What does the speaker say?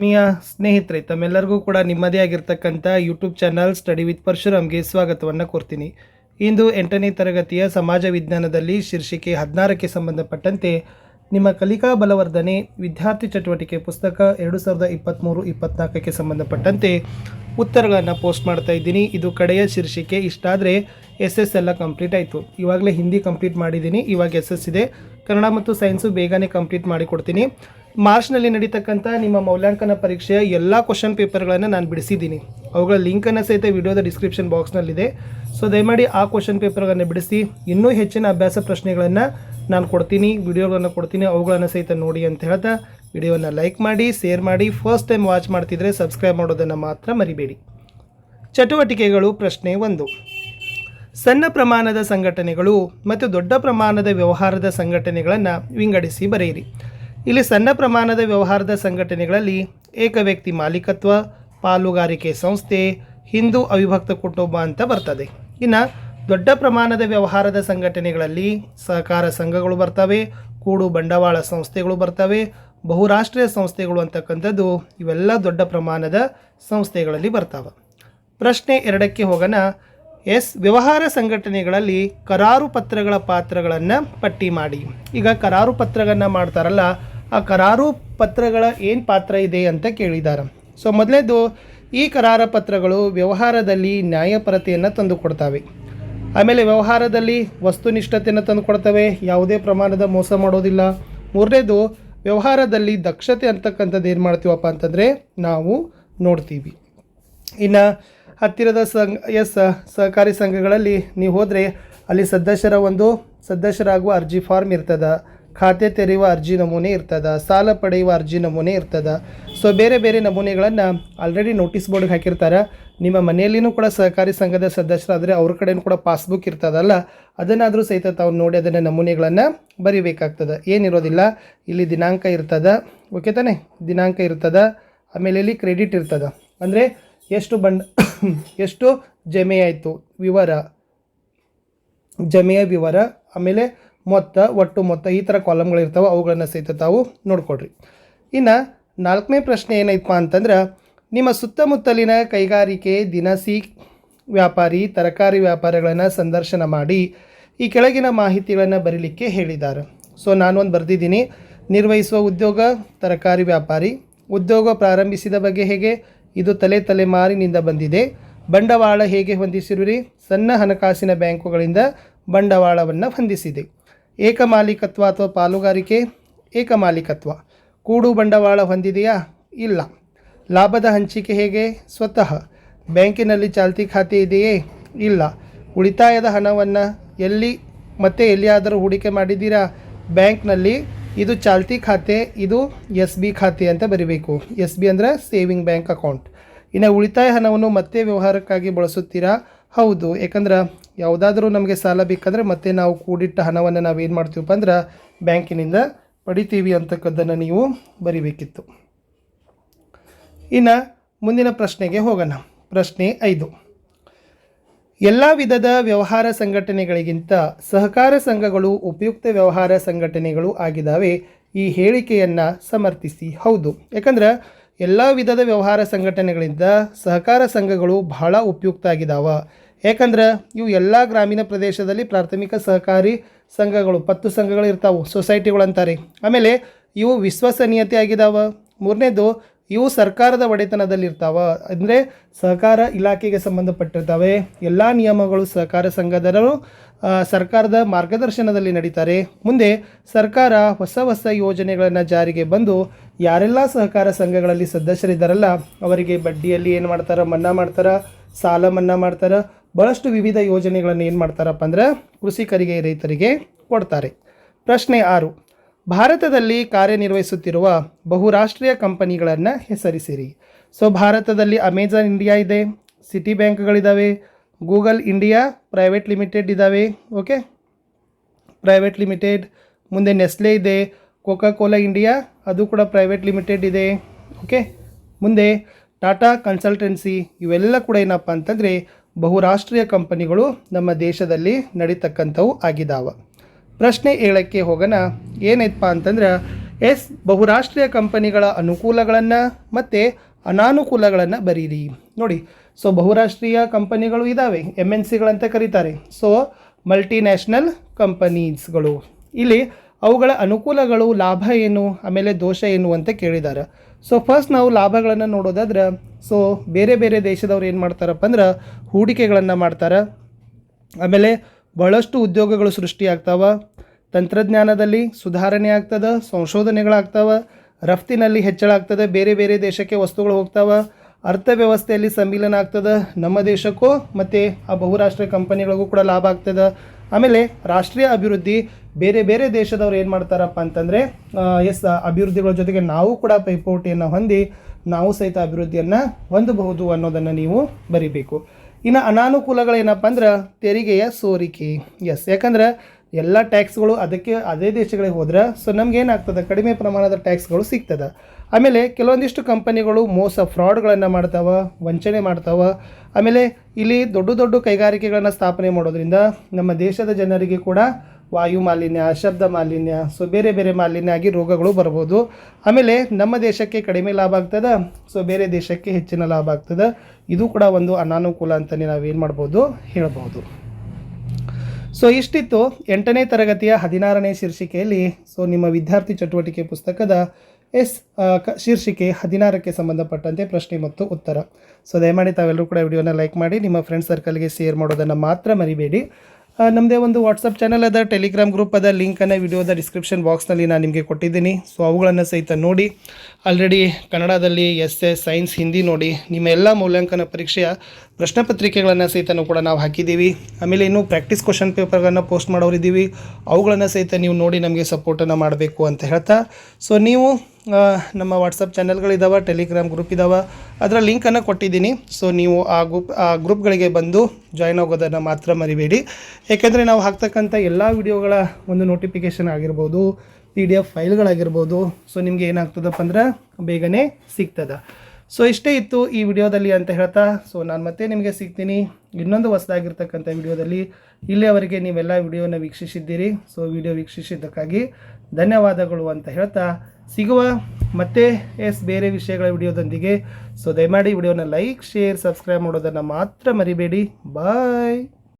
ಆತ್ಮೀಯ ಸ್ನೇಹಿತರೆ, ತಮ್ಮೆಲ್ಲರಿಗೂ ಕೂಡ ನಿಮ್ಮದೇ ಆಗಿರ್ತಕ್ಕಂಥ ಯೂಟ್ಯೂಬ್ ಚಾನಲ್ ಸ್ಟಡಿ ವಿತ್ ಪರಶುರಾಮ್ಗೆ ಸ್ವಾಗತವನ್ನು ಕೋರ್ತೀನಿ. ಇಂದು ಎಂಟನೇ ತರಗತಿಯ ಸಮಾಜ ವಿಜ್ಞಾನದಲ್ಲಿ ಶೀರ್ಷಿಕೆ ಹದಿನಾರಕ್ಕೆ ಸಂಬಂಧಪಟ್ಟಂತೆ ನಿಮ್ಮ ಕಲಿಕಾ ಬಲವರ್ಧನೆ, ವಿದ್ಯಾರ್ಥಿ ಚಟುವಟಿಕೆ ಪುಸ್ತಕ ಎರಡು ಸಾವಿರದ ಇಪ್ಪತ್ತ್ಮೂರು ಇಪ್ಪತ್ತ್ನಾಲ್ಕಕ್ಕೆ ಸಂಬಂಧಪಟ್ಟಂತೆ ಉತ್ತರಗಳನ್ನು ಪೋಸ್ಟ್ ಮಾಡ್ತಾ ಇದ್ದೀನಿ. ಇದು ಕಡೆಯ ಶೀರ್ಷಿಕೆ. ಇಷ್ಟಾದರೆ ಎಸ್ ಎಸ್ ಎಲ್ಲ ಕಂಪ್ಲೀಟ್ ಆಯಿತು. ಇವಾಗಲೇ ಹಿಂದಿ ಕಂಪ್ಲೀಟ್ ಮಾಡಿದ್ದೀನಿ. ಇವಾಗ ಎಸ್ ಎಸ್ ಇದೆ. ಕನ್ನಡ ಮತ್ತು ಸೈನ್ಸು ಬೇಗನೆ ಕಂಪ್ಲೀಟ್ ಮಾಡಿಕೊಡ್ತೀನಿ. ಮಾರ್ಚ್ನಲ್ಲಿ ನಡೀತಕ್ಕಂಥ ನಿಮ್ಮ ಮೌಲ್ಯಾಂಕನ ಪರೀಕ್ಷೆಯ ಎಲ್ಲ ಕ್ವಶನ್ ಪೇಪರ್ಗಳನ್ನು ನಾನು ಬಿಡಿಸಿದ್ದೀನಿ. ಅವುಗಳ ಲಿಂಕನ್ನು ಸಹಿತ ವಿಡಿಯೋದ ಡಿಸ್ಕ್ರಿಪ್ಷನ್ ಬಾಕ್ಸ್ನಲ್ಲಿದೆ ಸೊ ದಯಮಾಡಿ ಆ ಕ್ವಶನ್ ಪೇಪರ್ಗಳನ್ನು ಬಿಡಿಸಿ, ಇನ್ನೂ ಹೆಚ್ಚಿನ ಅಭ್ಯಾಸ ಪ್ರಶ್ನೆಗಳನ್ನು ನಾನು ಕೊಡ್ತೀನಿ, ವಿಡಿಯೋಗಳನ್ನು ಕೊಡ್ತೀನಿ, ಅವುಗಳನ್ನು ಸಹಿತ ನೋಡಿ ಅಂತ ಹೇಳ್ತಾ ವಿಡಿಯೋವನ್ನು ಲೈಕ್ ಮಾಡಿ ಶೇರ್ ಮಾಡಿ ಫಸ್ಟ್ ಟೈಮ್ ವಾಚ್ ಮಾಡ್ತಿದ್ರೆ ಸಬ್ಸ್ಕ್ರೈಬ್ ಮಾಡೋದನ್ನು ಮಾತ್ರ ಮರಿಬೇಡಿ. ಚಟುವಟಿಕೆಗಳು ಪ್ರಶ್ನೆ ಒಂದು. ಸಣ್ಣ ಪ್ರಮಾಣದ ಸಂಘಟನೆಗಳು ಮತ್ತು ದೊಡ್ಡ ಪ್ರಮಾಣದ ವ್ಯವಹಾರದ ಸಂಘಟನೆಗಳನ್ನು ವಿಂಗಡಿಸಿ ಬರೆಯಿರಿ. ಇಲ್ಲಿ ಸಣ್ಣ ಪ್ರಮಾಣದ ವ್ಯವಹಾರದ ಸಂಘಟನೆಗಳಲ್ಲಿ ಏಕ ವ್ಯಕ್ತಿ ಮಾಲೀಕತ್ವ, ಪಾಲುಗಾರಿಕೆ ಸಂಸ್ಥೆ, ಹಿಂದೂ ಅವಿಭಕ್ತ ಕುಟುಂಬ ಅಂತ ಬರ್ತದೆ. ಇನ್ನು ದೊಡ್ಡ ಪ್ರಮಾಣದ ವ್ಯವಹಾರದ ಸಂಘಟನೆಗಳಲ್ಲಿ ಸಹಕಾರ ಸಂಘಗಳು ಬರ್ತವೆ, ಕೂಡು ಬಂಡವಾಳ ಸಂಸ್ಥೆಗಳು ಬರ್ತವೆ, ಬಹುರಾಷ್ಟ್ರೀಯ ಸಂಸ್ಥೆಗಳು ಅಂತಕ್ಕಂಥದ್ದು ಇವೆಲ್ಲ ದೊಡ್ಡ ಪ್ರಮಾಣದ ಸಂಸ್ಥೆಗಳಲ್ಲಿ ಬರ್ತಾವೆ. ಪ್ರಶ್ನೆ ಎರಡಕ್ಕೆ ಹೋಗೋಣ ಎಸ್ ವ್ಯವಹಾರ ಸಂಘಟನೆಗಳಲ್ಲಿ ಕರಾರು ಪತ್ರಗಳ ಪಾತ್ರಗಳನ್ನು ಪಟ್ಟಿ ಮಾಡಿ. ಈಗ ಕರಾರು ಪತ್ರಗಳನ್ನು ಮಾಡ್ತಾರಲ್ಲ, ಆ ಕರಾರು ಪತ್ರಗಳ ಏನು ಪಾತ್ರ ಇದೆ ಅಂತ ಕೇಳಿದ್ದಾರೆ ಸೊ ಮೊದಲೇದು ಈ ಕರಾರ ಪತ್ರಗಳು ವ್ಯವಹಾರದಲ್ಲಿ ನ್ಯಾಯಪರತೆಯನ್ನು ತಂದುಕೊಡ್ತವೆ ಆಮೇಲೆ ವ್ಯವಹಾರದಲ್ಲಿ ವಸ್ತುನಿಷ್ಠತೆಯನ್ನು ತಂದುಕೊಡ್ತವೆ ಯಾವುದೇ ಪ್ರಮಾಣದ ಮೋಸ ಮಾಡೋದಿಲ್ಲ. ಮೂರನೇದು, ವ್ಯವಹಾರದಲ್ಲಿ ದಕ್ಷತೆ ಅಂತಕ್ಕಂಥದ್ದು ಏನು ಮಾಡ್ತೀವಪ್ಪ ಅಂತಂದರೆ ನಾವು ನೋಡ್ತೀವಿ. ಇನ್ನು ಹತ್ತಿರದ ಸಂಘ, ಎಸ್, ಸಹಕಾರಿ ಸಂಘಗಳಲ್ಲಿ ನೀವು ಹೋದರೆ ಅಲ್ಲಿ ಸದಸ್ಯರ ಒಂದು ಸದಸ್ಯರಾಗುವ ಅರ್ಜಿ ಫಾರ್ಮ್ ಇರ್ತದ. ಖಾತೆ ತೆರೆಯುವ ಅರ್ಜಿ ನಮೂನೆ ಇರ್ತದ. ಸಾಲ ಪಡೆಯುವ ಅರ್ಜಿ ನಮೂನೆ ಇರ್ತದ. ಸೊ ಬೇರೆ ಬೇರೆ ನಮೂನೆಗಳನ್ನು ಆಲ್ರೆಡಿ ನೋಟಿಸ್ ಬೋರ್ಡ್ಗೆ ಹಾಕಿರ್ತಾರೆ. ನಿಮ್ಮ ಮನೆಯಲ್ಲಿನೂ ಕೂಡ ಸಹಕಾರಿ ಸಂಘದ ಸದಸ್ಯರಾದರೆ ಅವ್ರ ಕಡೆಯೂ ಕೂಡ ಪಾಸ್ಬುಕ್ ಇರ್ತದಲ್ಲ, ಅದನ್ನಾದರೂ ಸಹಿತ ತಾವು ನೋಡಿ ಅದನ್ನು ನಮೂನೆಗಳನ್ನು ಬರಿಬೇಕಾಗ್ತದೆ. ಏನಿರೋದಿಲ್ಲ, ಇಲ್ಲಿ ದಿನಾಂಕ ಇರ್ತದೆ. ಓಕೆ ತಾನೆ? ದಿನಾಂಕ ಇರ್ತದೆ. ಆಮೇಲೆ ಇಲ್ಲಿ ಕ್ರೆಡಿಟ್ ಇರ್ತದೆ. ಅಂದರೆ ಎಷ್ಟು ಬಂಡ ಎಷ್ಟು ಜಮೆ ಆಯಿತು ವಿವರ, ಜಮೆಯ ವಿವರ, ಆಮೇಲೆ ಮೊತ್ತ, ಒಟ್ಟು ಮೊತ್ತ, ಈ ಥರ ಕಾಲಮ್ಗಳಿರ್ತಾವೆ ಅವುಗಳನ್ನು ಸಹಿತ ತಾವು ನೋಡ್ಕೊಡ್ರಿ ಇನ್ನು ನಾಲ್ಕನೇ ಪ್ರಶ್ನೆ ಏನೈತಪ್ಪ ಅಂತಂದ್ರೆ, ನಿಮ್ಮ ಸುತ್ತಮುತ್ತಲಿನ ಕೈಗಾರಿಕೆ, ದಿನಸಿ ವ್ಯಾಪಾರಿ, ತರಕಾರಿ ವ್ಯಾಪಾರಿಗಳನ್ನು ಸಂದರ್ಶನ ಮಾಡಿ ಈ ಕೆಳಗಿನ ಮಾಹಿತಿಗಳನ್ನು ಬರೀಲಿಕ್ಕೆ ಹೇಳಿದ್ದಾರೆ ಸೊ ನಾನೊಂದು ಬರೆದಿದ್ದೀನಿ. ನಿರ್ವಹಿಸುವ ಉದ್ಯೋಗ, ತರಕಾರಿ ವ್ಯಾಪಾರಿ. ಉದ್ಯೋಗ ಪ್ರಾರಂಭಿಸಿದ ಬಗ್ಗೆ ಹೇಗೆ? ಇದು ತಲೆ ತಲೆಮಾರಿನಿಂದ ಬಂದಿದೆ. ಬಂಡವಾಳ ಹೇಗೆ ಹೊಂದಿಸಿರುವಿರಿ? ಸಣ್ಣ ಹಣಕಾಸಿನ ಬ್ಯಾಂಕುಗಳಿಂದ ಬಂಡವಾಳವನ್ನು ಹೊಂದಿಸಿದೆ. ಏಕಮಾಲೀಕತ್ವ ಅಥವಾ ಪಾಲುಗಾರಿಕೆ? ಏಕಮಾಲೀಕತ್ವ ಕೂಡು ಬಂಡವಾಳ ಹೊಂದಿದೆಯಾ? ಇಲ್ಲ. ಲಾಭದ ಹಂಚಿಕೆ ಹೇಗೆ? ಸ್ವತಃ. ಬ್ಯಾಂಕಿನಲ್ಲಿ ಚಾಲ್ತಿ ಖಾತೆ ಇದೆಯೇ? ಇಲ್ಲ. ಉಳಿತಾಯದ ಹಣವನ್ನು ಎಲ್ಲಿ ಮತ್ತೆ ಎಲ್ಲಿಯಾದರೂ ಹೂಡಿಕೆ ಮಾಡಿದ್ದೀರಾ? ಬ್ಯಾಂಕ್ನಲ್ಲಿ ಇದು ಚಾಲ್ತಿ ಖಾತೆ, ಇದು ಎಸ್ ಬಿ ಖಾತೆ ಅಂತ ಬರಿಬೇಕು. ಎಸ್ ಬಿ ಅಂದರೆ ಸೇವಿಂಗ್ ಬ್ಯಾಂಕ್ ಅಕೌಂಟ್. ಇನ್ನು ಉಳಿತಾಯ ಹಣವನ್ನು ಮತ್ತೆ ವ್ಯವಹಾರಕ್ಕಾಗಿ ಬಳಸುತ್ತೀರಾ? ಹೌದು. ಯಾಕಂದ್ರೆ ಯಾವುದಾದ್ರೂ ನಮಗೆ ಸಾಲ ಬೇಕಂದರೆ ಮತ್ತೆ ನಾವು ಕೂಡಿಟ್ಟ ಹಣವನ್ನು ನಾವು ಏನು ಮಾಡ್ತೀವಪ್ಪ ಅಂದ್ರೆ ಬ್ಯಾಂಕಿನಿಂದ ಪಡಿತೀವಿ ಅಂತಕ್ಕದ್ದನ್ನು ನೀವು ಬರಿಬೇಕಿತ್ತು. ಇನ್ನು ಮುಂದಿನ ಪ್ರಶ್ನೆಗೆ ಹೋಗೋಣ. ಪ್ರಶ್ನೆ ಐದು. ಎಲ್ಲ ವಿಧದ ವ್ಯವಹಾರ ಸಂಘಟನೆಗಳಿಗಿಂತ ಸಹಕಾರ ಸಂಘಗಳು ಉಪಯುಕ್ತ ವ್ಯವಹಾರ ಸಂಘಟನೆಗಳು ಆಗಿದ್ದಾವೆ. ಈ ಹೇಳಿಕೆಯನ್ನು ಸಮರ್ಥಿಸಿ. ಹೌದು. ಯಾಕಂದ್ರೆ ಎಲ್ಲ ವಿಧದ ವ್ಯವಹಾರ ಸಂಘಟನೆಗಳಿಂದ ಸಹಕಾರ ಸಂಘಗಳು ಬಹಳ ಉಪಯುಕ್ತ ಆಗಿದ್ದಾವೆ ಯಾಕಂದ್ರೆ ಇವು ಎಲ್ಲ ಗ್ರಾಮೀಣ ಪ್ರದೇಶದಲ್ಲಿ ಪ್ರಾಥಮಿಕ ಸಹಕಾರಿ ಸಂಘಗಳು, ಪತ್ತು ಸಂಘಗಳು ಇರ್ತಾವೆ ಸೊಸೈಟಿಗಳು ಅಂತಾರೆ ಆಮೇಲೆ ಇವು ವಿಶ್ವಸನೀಯತೆ ಆಗಿದಾವೆ. ಮೂರನೇದು ಇವು ಸರ್ಕಾರದ ಒಡೆತನದಲ್ಲಿರ್ತಾವ. ಅಂದರೆ ಸಹಕಾರ ಇಲಾಖೆಗೆ ಸಂಬಂಧಪಟ್ಟಿರ್ತವೆ. ಎಲ್ಲ ನಿಯಮಗಳು ಸಹಕಾರ ಸಂಘದವರು ಸರ್ಕಾರದ ಮಾರ್ಗದರ್ಶನದಲ್ಲಿ ನಡೀತಾರೆ. ಮುಂದೆ ಸರ್ಕಾರ ಹೊಸ ಹೊಸ ಯೋಜನೆಗಳನ್ನು ಜಾರಿಗೆ ಬಂದು ಯಾರೆಲ್ಲ ಸಹಕಾರ ಸಂಘಗಳಲ್ಲಿ ಸದಸ್ಯರಿದ್ದಾರಲ್ಲ, ಅವರಿಗೆ ಬಡ್ಡಿಯಲ್ಲಿ ಏನು ಮಾಡ್ತಾರೆ, ಮನ್ನಾ ಮಾಡ್ತಾರೆ, ಸಾಲ ಮನ್ನಾ ಮಾಡ್ತಾರೆ ಭಾಳಷ್ಟು ವಿವಿಧ ಯೋಜನೆಗಳನ್ನು ಏನು ಮಾಡ್ತಾರಪ್ಪ ಅಂದ್ರೆ ಕೃಷಿಕರಿಗೆ ರೈತರಿಗೆ ಕೊಡ್ತಾರೆ. ಪ್ರಶ್ನೆ ಆರು. ಭಾರತದಲ್ಲಿ ಕಾರ್ಯನಿರ್ವಹಿಸುತ್ತಿರುವ ಬಹುರಾಷ್ಟ್ರೀಯ ಕಂಪನಿಗಳನ್ನು ಹೆಸರಿಸಿರಿ. ಸೊ, ಭಾರತದಲ್ಲಿ ಅಮೆಜಾನ್ ಇಂಡಿಯಾ ಇದೆ ಸಿಟಿ ಬ್ಯಾಂಕ್ಗಳಿದ್ದಾವೆ ಗೂಗಲ್ ಇಂಡಿಯಾ ಪ್ರೈವೇಟ್ ಲಿಮಿಟೆಡ್ ಇದ್ದಾವೆ ಓಕೆ ಪ್ರೈವೇಟ್ ಲಿಮಿಟೆಡ್ ಮುಂದೆ ನೆಸ್ಲೆ ಇದೆ ಕೋಕಾ ಕೋಲಾ ಇಂಡಿಯಾ ಅದು ಕೂಡ ಪ್ರೈವೇಟ್ ಲಿಮಿಟೆಡ್ ಇದೆ ಓಕೆ ಮುಂದೆ ಟಾಟಾ ಕನ್ಸಲ್ಟೆನ್ಸಿ ಇವೆಲ್ಲ ಕೂಡ ಏನಪ್ಪ ಅಂತಂದರೆ ಬಹುರಾಷ್ಟ್ರೀಯ ಕಂಪನಿಗಳು ನಮ್ಮ ದೇಶದಲ್ಲಿ ನಡೀತಕ್ಕಂಥವು ಆಗಿದ್ದಾವೆ ಪ್ರಶ್ನೆ ಏಳಕ್ಕೆ ಹೋಗೋಣ. ಏನೈತಪ್ಪ ಅಂತಂದ್ರೆ, ಎಸ್, ಬಹುರಾಷ್ಟ್ರೀಯ ಕಂಪನಿಗಳ ಅನುಕೂಲಗಳನ್ನು ಮತ್ತು ಅನಾನುಕೂಲಗಳನ್ನು ಬರೀರಿ. ನೋಡಿ, ಸೊ ಬಹುರಾಷ್ಟ್ರೀಯ ಕಂಪನಿಗಳು ಇದ್ದಾವೆ ಎಂ ಎನ್ ಸಿಗಳಂತ ಕರೀತಾರೆ. ಸೊ ಮಲ್ಟಿನ್ಯಾಷನಲ್ ಕಂಪನೀಸ್ಗಳು ಇಲ್ಲಿ ಅವುಗಳ ಅನುಕೂಲಗಳು ಲಾಭ ಏನು, ಆಮೇಲೆ ದೋಷ ಏನು ಅಂತ ಕೇಳಿದ್ದಾರೆ. ಸೊ ಫಸ್ಟ್ ನಾವು ಲಾಭಗಳನ್ನು ನೋಡೋದಾದ್ರೆ, ಸೊ ಬೇರೆ ಬೇರೆ ದೇಶದವ್ರು ಏನು ಮಾಡ್ತಾರಪ್ಪ ಅಂದ್ರೆ, ಹೂಡಿಕೆಗಳನ್ನು ಮಾಡ್ತಾರೆ. ಆಮೇಲೆ ಬಹಳಷ್ಟು ಉದ್ಯೋಗಗಳು ಸೃಷ್ಟಿಯಾಗ್ತಾವ. ತಂತ್ರಜ್ಞಾನದಲ್ಲಿ ಸುಧಾರಣೆ ಆಗ್ತದೆ, ಸಂಶೋಧನೆಗಳಾಗ್ತಾವ, ರಫ್ತಿನಲ್ಲಿ ಹೆಚ್ಚಳ ಆಗ್ತದೆ, ಬೇರೆ ಬೇರೆ ದೇಶಕ್ಕೆ ವಸ್ತುಗಳು ಹೋಗ್ತಾವ. ಅರ್ಥವ್ಯವಸ್ಥೆಯಲ್ಲಿ ಸಮ್ಮಿಲನ ಆಗ್ತದೆ, ನಮ್ಮ ದೇಶಕ್ಕೂ ಮತ್ತು ಆ ಬಹುರಾಷ್ಟ್ರೀಯ ಕಂಪನಿಗಳಿಗೂ ಕೂಡ ಲಾಭ ಆಗ್ತದೆ. ಆಮೇಲೆ ರಾಷ್ಟ್ರೀಯ ಅಭಿವೃದ್ಧಿ, ಬೇರೆ ಬೇರೆ ದೇಶದವ್ರು ಏನು ಮಾಡ್ತಾರಪ್ಪ ಅಂತಂದರೆ ಎಸ್ ಅಭಿವೃದ್ಧಿಗಳ ಜೊತೆಗೆ ನಾವು ಕೂಡ ಪೈಪೋಟಿಯನ್ನು ಹೊಂದಿ ನಾವು ಸಹಿತ ಅಭಿವೃದ್ಧಿಯನ್ನು ಹೊಂದಬಹುದು ಅನ್ನೋದನ್ನು ನೀವು ಬರಿಬೇಕು. ಇನ್ನು ಅನಾನುಕೂಲಗಳೇನಪ್ಪ ಅಂದ್ರೆ ತೆರಿಗೆಯ ಸೋರಿಕೆ. ಎಸ್ ಯಾಕಂದ್ರೆ ಎಲ್ಲ ಟ್ಯಾಕ್ಸ್ಗಳು ಅದಕ್ಕೆ ಅದೇ ದೇಶಗಳಿಗೆ ಹೋದ್ರೆ ಸೊ ನಮ್ಗೆ ಏನಾಗ್ತದೆ? ಕಡಿಮೆ ಪ್ರಮಾಣದ ಟ್ಯಾಕ್ಸ್ಗಳು ಸಿಗ್ತದೆ. ಆಮೇಲೆ ಕೆಲವೊಂದಿಷ್ಟು ಕಂಪನಿಗಳು ಮೋಸ ಫ್ರಾಡ್ಗಳನ್ನು ಮಾಡ್ತಾವೆ, ವಂಚನೆ ಮಾಡ್ತಾವೆ. ಆಮೇಲೆ ಇಲ್ಲಿ ದೊಡ್ಡ ದೊಡ್ಡ ಕೈಗಾರಿಕೆಗಳನ್ನು ಸ್ಥಾಪನೆ ಮಾಡೋದ್ರಿಂದ ನಮ್ಮ ದೇಶದ ಜನರಿಗೆ ಕೂಡ ವಾಯು ಮಾಲಿನ್ಯ, ಶಬ್ದ ಮಾಲಿನ್ಯ ಸೊ ಬೇರೆ ಬೇರೆ ಮಾಲಿನ್ಯ ಆಗಿ ರೋಗಗಳು ಬರ್ಬೋದು. ಆಮೇಲೆ ನಮ್ಮ ದೇಶಕ್ಕೆ ಕಡಿಮೆ ಲಾಭ ಆಗ್ತದೆ ಸೊ ಬೇರೆ ದೇಶಕ್ಕೆ ಹೆಚ್ಚಿನ ಲಾಭ ಆಗ್ತದೆ. ಇದು ಕೂಡ ಒಂದು ಅನಾನುಕೂಲ ಅಂತಲೇ ನಾವೇನು ಮಾಡ್ಬೋದು, ಹೇಳ್ಬೋದು. ಸೊ ಇಷ್ಟಿತ್ತು ಎಂಟನೇ ತರಗತಿಯ ಹದಿನಾರನೇ ಶೀರ್ಷಿಕೆಯಲ್ಲಿ ಸೊ ನಿಮ್ಮ ವಿದ್ಯಾರ್ಥಿ ಚಟುವಟಿಕೆ ಪುಸ್ತಕದ ಎಸ್ ಶೀರ್ಷಿಕೆ ಹದಿನಾರಕ್ಕೆ ಸಂಬಂಧಪಟ್ಟಂತೆ ಪ್ರಶ್ನೆ ಮತ್ತು ಉತ್ತರ. ಸೊ ದಯಮಾಡಿ ತಾವೆಲ್ಲರೂ ಕೂಡ ವಿಡಿಯೋನ ಲೈಕ್ ಮಾಡಿ, ನಿಮ್ಮ ಫ್ರೆಂಡ್ ಸರ್ಕಲ್ಗೆ ಶೇರ್ ಮಾಡೋದನ್ನು ಮಾತ್ರ ಮರಿಬೇಡಿ. ನಮ್ಮದೇ ಒಂದು ವಾಟ್ಸಪ್ ಚಾನಲ್ ಅದ ಟೆಲಿಗ್ರಾಮ್ ಗ್ರೂಪ್ ಅದ ಲಿಂಕನ್ನು ವಿಡಿಯೋದ ಡಿಸ್ಕ್ರಿಪ್ಷನ್ ಬಾಕ್ಸ್ನಲ್ಲಿ ನಾನು ನಿಮಗೆ ಕೊಟ್ಟಿದ್ದೀನಿ. ಸೊ ಅವುಗಳನ್ನು ಸಹಿತ ನೋಡಿ ಆಲ್ರೆಡಿ ಕನ್ನಡದಲ್ಲಿ ಎಸ್ ಎಸ್ ಸೈನ್ಸ್ ಹಿಂದಿ ನೋಡಿ ನಿಮ್ಮ ಎಲ್ಲ ಮೌಲ್ಯಾಂಕನ ಪರೀಕ್ಷೆಯ ಪ್ರಶ್ನೆ ಪತ್ರಿಕೆಗಳನ್ನು ಸಹಿತ ಕೂಡ ನಾವು ಹಾಕಿದ್ದೀವಿ. ಆಮೇಲೆ ಇನ್ನೂ ಪ್ರಾಕ್ಟೀಸ್ ಕ್ವಶನ್ ಪೇಪರ್ಗಳನ್ನು ಪೋಸ್ಟ್ ಮಾಡೋರಿದ್ದೀವಿ. ಅವುಗಳನ್ನು ಸಹಿತ ನೀವು ನೋಡಿ ನಮಗೆ ಸಪೋರ್ಟನ್ನು ಮಾಡಬೇಕು ಅಂತ ಹೇಳ್ತಾ. ಸೊ ನೀವು ನಮ್ಮ ವಾಟ್ಸಪ್ ಚಾನೆಲ್ಗಳಿದ್ದಾವೆ ಟೆಲಿಗ್ರಾಮ್ ಗ್ರೂಪ್ ಇದ್ದಾವೆ ಅದರ ಲಿಂಕನ್ನು ಕೊಟ್ಟಿದ್ದೀನಿ. ಸೊ ನೀವು ಆ ಗ್ರೂಪ್ ಆ ಗ್ರೂಪ್ಗಳಿಗೆ ಬಂದು ಜಾಯ್ನ್ ಆಗೋದನ್ನು ಮಾತ್ರ ಮರಿಬೇಡಿ. ಏಕೆಂದರೆ ನಾವು ಹಾಕ್ತಕ್ಕಂಥ ಎಲ್ಲ ವಿಡಿಯೋಗಳ ಒಂದು ನೋಟಿಫಿಕೇಷನ್ ಆಗಿರ್ಬೋದು ಪಿ ಡಿ ಎಫ್ ಫೈಲ್ಗಳಾಗಿರ್ಬೋದು ಸೊ ನಿಮಗೆ ಏನಾಗ್ತದಪ್ಪ ಅಂದ್ರೆ ಬೇಗನೆ ಸಿಗ್ತದೆ. ಸೊ ಇಷ್ಟೇ ಇತ್ತು ಈ ವಿಡಿಯೋದಲ್ಲಿ ಅಂತ ಹೇಳ್ತಾ. ಸೊ ನಾನು ಮತ್ತೆ ನಿಮಗೆ ಸಿಗ್ತೀನಿ ಇನ್ನೊಂದು ಹೊಸದಾಗಿರ್ತಕ್ಕಂಥ ವಿಡಿಯೋದಲ್ಲಿ. ಇಲ್ಲಿಯವರೆಗೆ ನೀವೆಲ್ಲ ವಿಡಿಯೋನ ವೀಕ್ಷಿಸಿದ್ದೀರಿ. ಸೊ ವಿಡಿಯೋ ವೀಕ್ಷಿಸಿದ್ದಕ್ಕಾಗಿ ಧನ್ಯವಾದಗಳು ಅಂತ ಹೇಳ್ತಾ. ಸಿಗುವ ಮತ್ತೆ ಎಸ್ ಬೇರೆ ವಿಷಯಗಳ ವಿಡಿಯೋದೊಂದಿಗೆ. ಸೊ ದಯಮಾಡಿ ವಿಡಿಯೋನ ಲೈಕ್, ಶೇರ್, ಸಬ್ಸ್ಕ್ರೈಬ್ ಮಾಡೋದನ್ನು ಮಾತ್ರ ಮರಿಬೇಡಿ. ಬಾಯ್